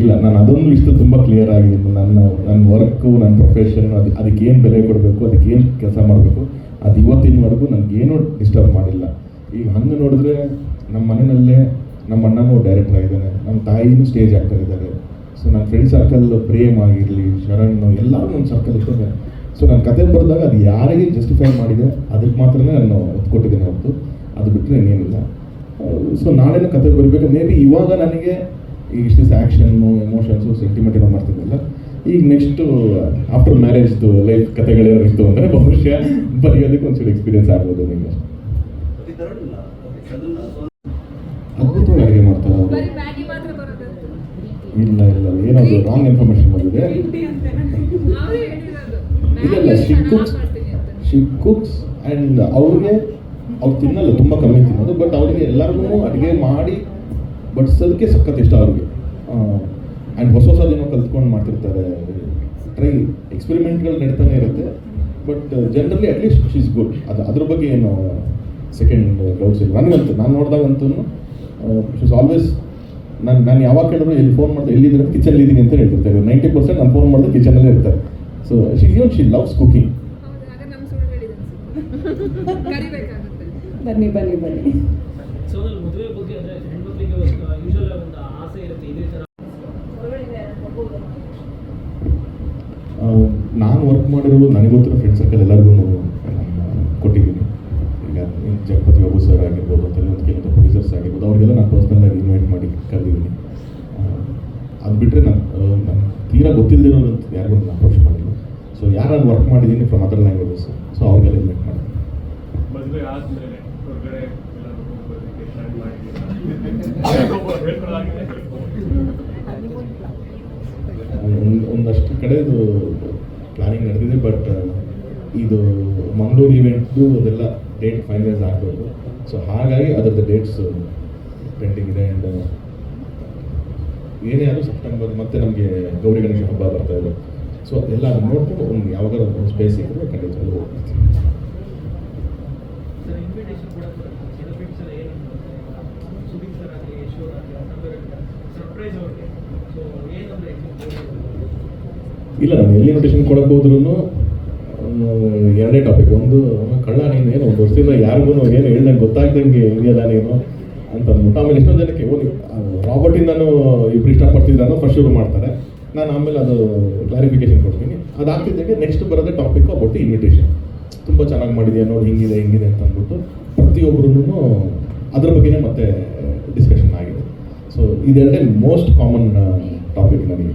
ಇಲ್ಲ, ನಾನು ಅದೊಂದು ಇಷ್ಟು ತುಂಬ ಕ್ಲಿಯರ್ ಆಗಿದ್ದೀನಿ ನನ್ನ ನನ್ನ ವರ್ಕು ನನ್ನ ಪ್ರೊಫೆಷನ್ ಅದು ಅದಕ್ಕೆ ಏನು ಬೆಲೆ ಕೊಡಬೇಕು ಅದಕ್ಕೆ ಏನು ಕೆಲಸ ಮಾಡಬೇಕು, ಅದು ಇವತ್ತಿನವರೆಗೂ ನನಗೇನು ಡಿಸ್ಟರ್ಬ್ ಮಾಡಿಲ್ಲ. ಈಗ ಹಂಗೆ ನೋಡಿದ್ರೆ ನಮ್ಮ ಮನೆಯಲ್ಲೇ ನಮ್ಮ ಅಣ್ಣನೂ ಡೈರೆಕ್ಟರ್ ಆಗಿದ್ದಾನೆ ನಮ್ಮ ತಾಯಿನೂ ಸ್ಟೇಜ್ ಆಕ್ಟರ್ ಇದ್ದಾರೆ ಸೊ ನನ್ನ ಫ್ರೆಂಡ್ ಸರ್ಕಲ್ ಪ್ರೇಮ್ ಆಗಿರಲಿ, ಶರಣ್, ಎಲ್ಲರೂ ನನ್ನ ಸರ್ಕಲ್ ಇರ್ತದೆ ಸೊ ನಾನು ಕತೆ ಬರೆದಾಗ ಅದು ಯಾರಿಗೆ ಜಸ್ಟಿಫೈ ಮಾಡಿದೆ, ಅದಕ್ಕೆ ಮಾತ್ರನೇ ನಾನು ಒತ್ತು ಕೊಟ್ಟಿದ್ದೇನೆ ಹೊರತು. ಅದು ಬಿಟ್ಟರೆ ಇನ್ನೇನಿಲ್ಲ. ಸೊ ನಾಳೆನೂ ಕತೆ ಬರಬೇಕು. ಮೇ ಬಿ ಇವಾಗ ನನಗೆ ಈಗ ಇಷ್ಟು ಆ್ಯಕ್ಷನ್ನು ಎಮೋಷನ್ಸು ಸೆಂಟಿಮೆಂಟ್ ಏನೋ ಮಾಡ್ತಿದ್ದಿಲ್ಲ. ಈಗ ನೆಕ್ಸ್ಟು ಆಫ್ಟರ್ ಮ್ಯಾರೇಜ್ದು ಲೈಫ್ ಕತೆಗಳೇನೋ ಇತ್ತು ಅಂದರೆ ಬಹುಶಃ ಬರೆಯೋದಕ್ಕೆ ಒಂಚೂರು ಎಕ್ಸ್ಪೀರಿಯನ್ಸ್ ಆಗ್ಬೋದು ನಿಮಗೆ. ಅದ್ಭುತವಾಗಿ ಅಡುಗೆ ಮಾಡ್ತಾರೆ ಇಲ್ಲ ಇಲ್ಲ ಏನಾದರೂ ರಾಂಗ್ ಇನ್ಫಾರ್ಮೇಶನ್ ಬಂದಿದೆ? ಇಲ್ಲ ಇಲ್ಲ. She cooks she cooks and ಅವ್ರಿಗೆ ಅವ್ರು ತಿನ್ನಲ್ಲ, ತುಂಬ ಕಮ್ಮಿ ತಿನ್ನೋದು. ಬಟ್ ಅವರಿಗೆ ಎಲ್ಲರಿಗೂ ಅಡುಗೆ ಮಾಡಿ ಬಡಿಸೋದಕ್ಕೆ ಸಖತ್ ಇಷ್ಟ ಅವ್ರಿಗೆ. ಆ್ಯಂಡ್ ಹೊಸ ಹೊಸದೇನೋ ಕಲ್ತ್ಕೊಂಡು ಮಾಡ್ತಿರ್ತಾರೆ. ಟ್ರೈ ಎಕ್ಸ್ಪೆರಿಮೆಂಟ್ಗಳು ನಡೀತಾನೆ ಇರುತ್ತೆ. But generally at least she's good ಅದು, ಅದ್ರ ಬಗ್ಗೆ ಏನು ಸೆಕೆಂಡ್ ಡೌಟ್ಸ್ ಇಲ್ಲ. ನನಗಂತೂ, ನಾನು ನೋಡಿದಾಗಂತೂ ಶೀಸ್ ಆಲ್ವೇಸ್ ನಾನು ನಾನು ಯಾವಾಗ ಕೇಳಿದ್ರು ಎಲ್ಲಿ ಫೋನ್ ಮಾಡಿದ್ರೆ ಎಲ್ಲಿದ್ದೀನಿ ಕಿಚನ್ ಇದ್ದೀನಿ ಅಂತ ಹೇಳ್ತಿರ್ತಾರೆ. ನೈಂಟಿ ಪರ್ಸೆಂಟ್ ನಾನು ಫೋನ್ ಮಾಡಿದ್ರೆ ಕಿಚನಲ್ಲೇ ಇರ್ತಾರೆ. So she even she loves cooking ಬನ್ನಿ ಬನ್ನಿ ಬನ್ನಿ. ಸೋನಲ್ಲಿ ಮದುವೆ ಬಗ್ಗೆ ಅಂದರೆ ಹೆಣ್ಮಕ್ಳಿಗೆ ಯೂಶಲ್ ಒಂದು ಆಸೆ ಇರುತ್ತೆ ಇದೇ ಥರ ನಾನು ವರ್ಕ್ ಮಾಡಿರೋದು ನನಗೆ ಗೊತ್ತಿರೋ ಫ್ರೆಂಡ್ ಸರ್ಕಲ್ ಎಲ್ಲರಿಗೂ ಕೊಟ್ಟಿದ್ದೀನಿ. ಈಗ ಜಗಪತಿ ಬಾಬು ಸರ್ ಆಗಿರ್ಬೋದು ಅಂತ ಒಂದು ಕೆಲವೊಂದು ಪ್ರೊಡ್ಯೂಸರ್ಸ್ ಆಗಿರ್ಬೋದು ಅವ್ರಿಗೆಲ್ಲ ನಾನು ಪರ್ಸ್ನಲ್ ಆಗಿ ಇನ್ವೈಟ್ ಮಾಡಿ ಕರೆದಿದ್ದೀನಿ. ಅದು ಬಿಟ್ಟರೆ ನಾನು ನಾನು ತೀರಾ ಗೊತ್ತಿಲ್ಲದಿರೋರು ಅಂತ ಯಾರಿಗೂ ನಾನು ಅಪ್ರೋಚ್ ಮಾಡಿಲ್ಲ. ಸೊ ಯಾರು ವರ್ಕ್ ಮಾಡಿದ್ದೀನಿ ಫ್ರಮ್ ಅದರ್ ಲ್ಯಾಂಗ್ವೇಜಸ್ ಸೊ ಅವ್ರಿಗೆಲ್ಲ ಇನ್ವೈಟ್ ಮಾಡಿ. ಮದುವೆ ಆದ್ಮೇಲೆ ಹೊರಗಡೆ ಒಂದಷ್ಟು ಕಡೆದು ಪ್ಲಾನಿಂಗ್ ನಡೆದಿದೆ, ಬಟ್ ಇದು ಮಂಗಳೂರು ಇವೆಂಟ್ದು ಅದೆಲ್ಲ ಡೇಟ್ ಫೈನಲೈಸ್ ಆಗಬೇಕು. ಸೊ ಹಾಗಾಗಿ ಅದರದ್ದು ಡೇಟ್ಸ್ ಪೆಂಡಿಂಗ್ ಇದೆ ಆ್ಯಂಡ್ ಏನೇ ಆದರೂ ಸೆಪ್ಟೆಂಬರ್ ಮತ್ತೆ ನಮಗೆ ಗೌರಿ ಗಣೇಶ ಹಬ್ಬ ಬರ್ತಾ ಇದೆ. ಸೊ ಎಲ್ಲ ನೋಡ್ಕೊಂಡು ಒಂದು ಯಾವಾಗ ಸ್ಪೇಸ್ ಸಿಕ್ಕಿದ್ರೆ ಖಂಡಿತ ಅಲ್ಲಿ ಇನ್ವಿಟೇಷನ್ ಕೂಡ ಸೆಲೆಬ್ರಿಟೀಸ್ ಎಲ್ಲ ಏನು ಸುದೀಪ್ ಸರ್ ಆಗಲಿ ಯಶೋರ್ ಆಗಲಿ ಸರ್ಪ್ರೈಸ್ ಅವ್ರಿಗೆ. ಸೊ ಏನಂದ್ರೆ ಇಲ್ಲ ಎಲ್ಲಿ ನೋಟೇಷನ್ ಕೊಡಕ್ಕೆ ಹೋದ್ರೂ ಎರಡನೇ ಟಾಪಿಕ್ ಒಂದು ಕಳ್ಳ, ನೀನು ಏನು, ಒಂದು ವರ್ಷದಿಂದ ಯಾರಿಗೂ ಏನು ಹೇಳ್ದಂಗೆ ಗೊತ್ತಾಗ್ದಂಗೆ ಇದೆಯಲ್ಲ ನೀನು ಅಂತ ಅಂದ್ಬಿಟ್ಟು, ಆಮೇಲೆ ಎಷ್ಟೊಂದು ಜನಕ್ಕೆ ಓದಿ ರಾಬರ್ಟಿಂದನೂ ಇಬ್ರು ಇಷ್ಟಪಡ್ತಿದ್ರು ಅನ್ನೋ ಫಸ್ಟ್ ಶುರು ಮಾಡ್ತಾರೆ. ನಾನು ಆಮೇಲೆ ಅದು ಕ್ಲಾರಿಫಿಕೇಶನ್ ಕೊಡ್ತೀನಿ. ಅದಾಗ್ತಿದ್ದಂಗೆ ನೆಕ್ಸ್ಟ್ ಬರೋದೇ ಟಾಪಿಕ್ ಅಬೌಟ್ ಇನ್ವಿಟೇಷನ್ ತುಂಬ ಚೆನ್ನಾಗಿ ಮಾಡಿದೆಯಾ ನೋಡಿ ಹಿಂಗಿದೆ ಹಿಂಗಿದೆ ಅಂತ ಅಂದ್ಬಿಟ್ಟು ಪ್ರತಿಯೊಬ್ಬರೂ ಅದ್ರ ಬಗ್ಗೆನೇ ಮತ್ತೆ ಡಿಸ್ಕಷನ್ ಆಗಿದೆ. ಸೊ ಇದೆರಡೇ ಮೋಸ್ಟ್ ಕಾಮನ್ ಟಾಪಿಕ್ ನನಗೆ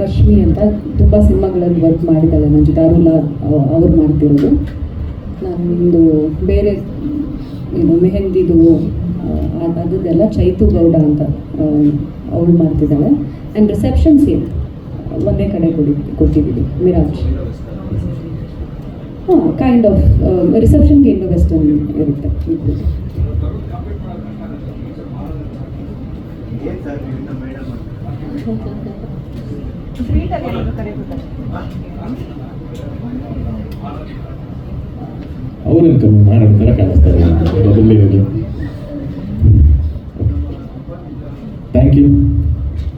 ರಶ್ಮಿ ಅಂತ ತುಂಬ ಸಿನಿಮಾಗಳಲ್ಲಿ ವರ್ಕ್ ಮಾಡಿದ್ದಾಳೆ ನನ್ನ ಜೊತೆ ಅರುಣ ಅವ್ರು ಮಾಡ್ತಿರೋದು. ನಾನು ಒಂದು ಬೇರೆ ಏನು ಮೆಹಂದಿದು ಆ, ಅದದ್ದೆಲ್ಲ ಚೈತು ಗೌಡ ಅಂತ ಅವಳು ಮಾಡ್ತಿದ್ದಾಳೆ. ಆ್ಯಂಡ್ ರಿಸೆಪ್ಷನ್ ಸೇಮ್ ಒಂದೇ ಕಡೆ ಕೊಡಿ, ಕೊಟ್ಟಿದ್ದೀವಿ. ಮಿರಾಜ್ ಹಾಂ ಕೈಂಡ್ ಆಫ್ ರಿಸೆಪ್ಷನ್ಗೆ ಇಂಡೋ ವೆಸ್ಟರ್ನ್ ಇರುತ್ತೆ. ಅವ್ರೇನು ಕಮ್ಮಿ ಮಾಡೋ ಥರ ಕಾಣಿಸ್ತಾರೆ ಅದರಲ್ಲಿ Thank you.